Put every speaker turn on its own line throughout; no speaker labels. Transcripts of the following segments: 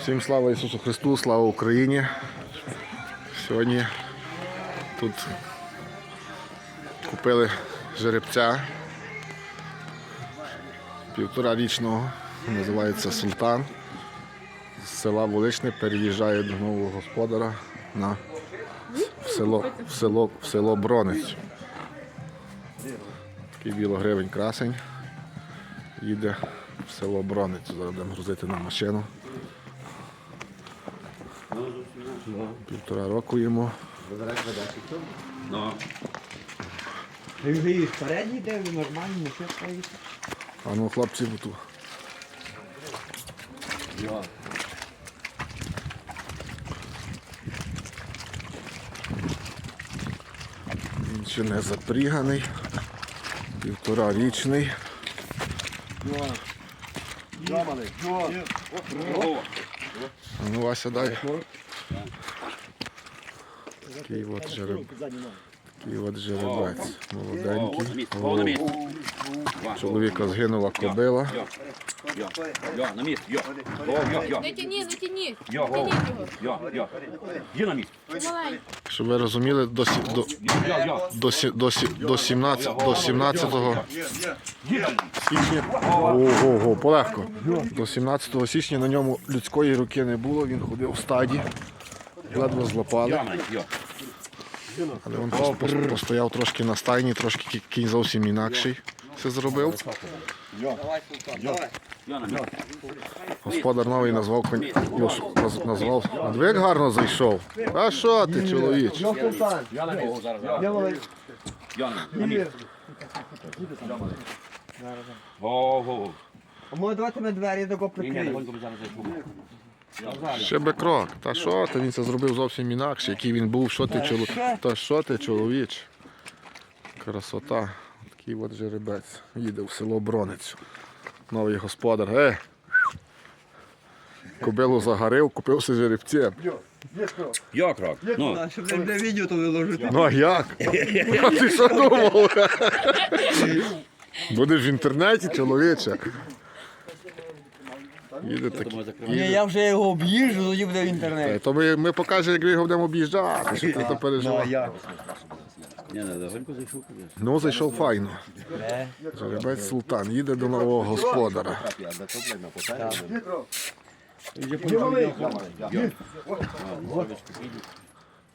Всім слава Ісусу Христу, слава Україні. Сьогодні тут купили жеребця півторарічного, називається Султан. З села Воличне переїжджає до нового господара на в село, в село, в село Бронець. Такий білогривень красень. Їде в село Бронець. Зараз будемо грузити на машину. Півтора року йому.
Ну,
Ви вже і вперед йде, ви нормально, не все стоїть.
А ну хлопці бо тут. Він ще не запріганий. Півторарічний. А ну Вася дай. Такий от жереб. Такий от жеребець. Молоденький.
Місць.
Чоловіка згинула кобила.
На йо. О,
Не тяні, не тяні.
йо, йо, йо. Є на місць.
Щоб ви розуміли, до, сі- до, до, сі- до, сі- до 17, до 17
Є на місць.
січня. Ого, полегко. До 17 січня на ньому людської руки не було, він ходив в стаді. Ледве злопали. Але він пос- пос- постояв трошки на стайні, трошки кінь зовсім інакший все зробив. Господар новий назвав конь. назвав. Як гарно зайшов. А що ти, чоловіч?
Ну.
Ого.
А може давайте ми двері
ні,
прикриємо.
Ще би крок. Та що ти? Він це зробив зовсім інакше. Який він був, що ти чоловіч? Та що ти, чоловіч? Красота. Такий от жеребець. Їде в село Бронець. Новий господар. Е! Кобилу загорив, купився жеребцем.
Йо, крок. Ну,
А, Щоб не для відео то виложити.
Ну а як? А ти що думав? Будеш в інтернеті, чоловіче. Їде такий.
Ні, я вже його об'їжджу, тоді буде в інтернеті.
То ми, ми покажемо, як ми його будемо об'їжджати, що ти то переживав.
Ні, не, легонько зайшов.
Ну, зайшов файно. Жеребець Султан їде до нового господара.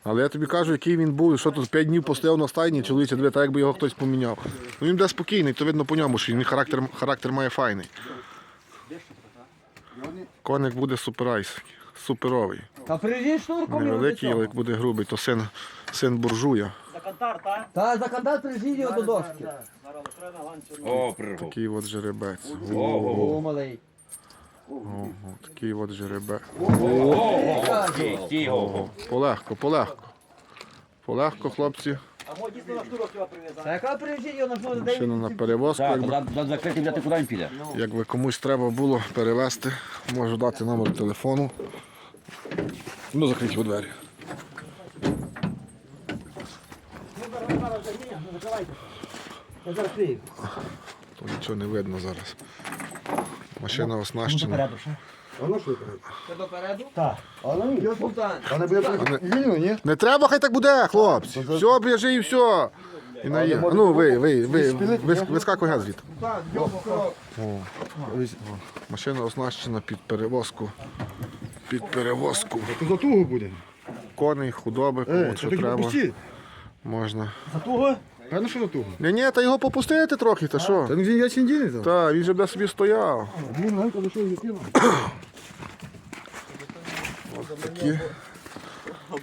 Але я тобі кажу, який він був, і що тут 5 днів постояв на стайні, чоловіче, диви, так якби його хтось поміняв. Ну він буде спокійний, то видно по ньому, що він характер, характер має файний. Коник буде суперайс, суперовий.
Та прижіть шнурком.
Невеликий, але як буде грубий, то син, син буржуя.
Та за кандат прижіть його до дошки.
О, прирвав.
Такий от жеребець.
О, малий.
Ого, такий от жеребець.
Ого.
Полегко, полегко. Полегко, хлопці.
Яка прижіть його на шнур де
Машина на перевозку.
Так,
Якби,
за закритим, де ти куди він піде?
якби комусь треба було перевезти, можу дати номер телефону. Ну, закрити у двері.
Я зараз крию.
То нічого не видно зараз. Машина оснащена.
Це допереду? Так. Йо, Султан.
Не треба, хай так буде, хлопці. Все, біжи і все. І наїде. Ну, ви, ви, ви, ви, вискакуй газ звідти. Машина оснащена під перевозку. Під перевозку.
Затуго буде.
Коней, худоби, кому що треба. Можна.
Затуго? Певно, що затуго.
Ні, ні, та його попустити трохи, та що?
Та він я сінділи там.
Та, він же буде собі стояв.
Він кинув.
Такі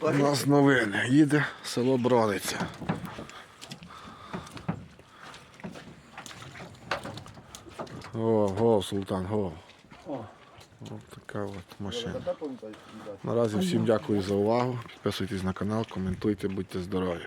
у нас новини. Їде село Брониця. О, го, султан, го. Ось така от машина. Наразі всім дякую за увагу. Підписуйтесь на канал, коментуйте, будьте здорові.